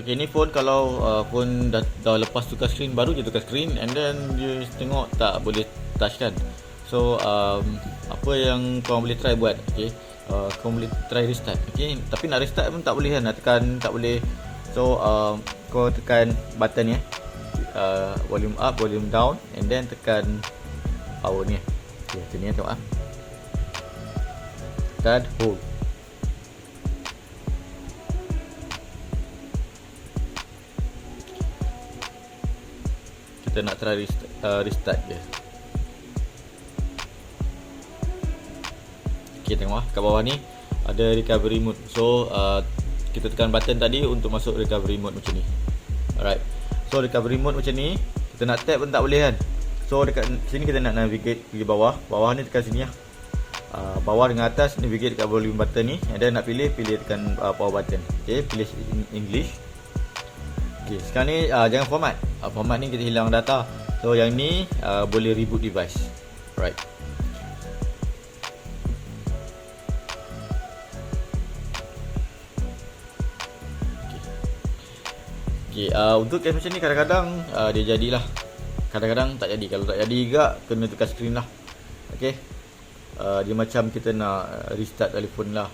Okay ni phone kalau uh, phone dah, dah lepas tukar screen baru je tukar screen and then dia tengok tak boleh touch kan. So um, apa yang kau boleh try buat okay. Uh, kau boleh try restart okay. Tapi nak restart pun tak boleh kan nak tekan tak boleh. So um, kau tekan button ni eh. Uh, volume up, volume down and then tekan power ni. Okay, macam ni eh, tengok ah. Tekan hold. Kita nak try restart, uh, restart je. Ok tengok lah kat bawah ni ada recovery mode. So uh, kita tekan button tadi untuk masuk recovery mode macam ni. Alright. So recovery mode macam ni kita nak tap pun tak boleh kan? So dekat sini kita nak navigate pergi bawah. Bawah ni tekan sini lah uh, bawah dengan atas navigate dekat volume button ni. And then nak pilih pilih tekan uh, power button. Ok pilih English. Okay, sekarang ni uh, jangan format. Uh, format ni kita hilang data. So yang ni uh, boleh reboot device. Right. Okay, uh, untuk case macam ni kadang-kadang uh, dia jadilah Kadang-kadang tak jadi Kalau tak jadi juga kena tukar screen lah Okay uh, Dia macam kita nak restart telefon lah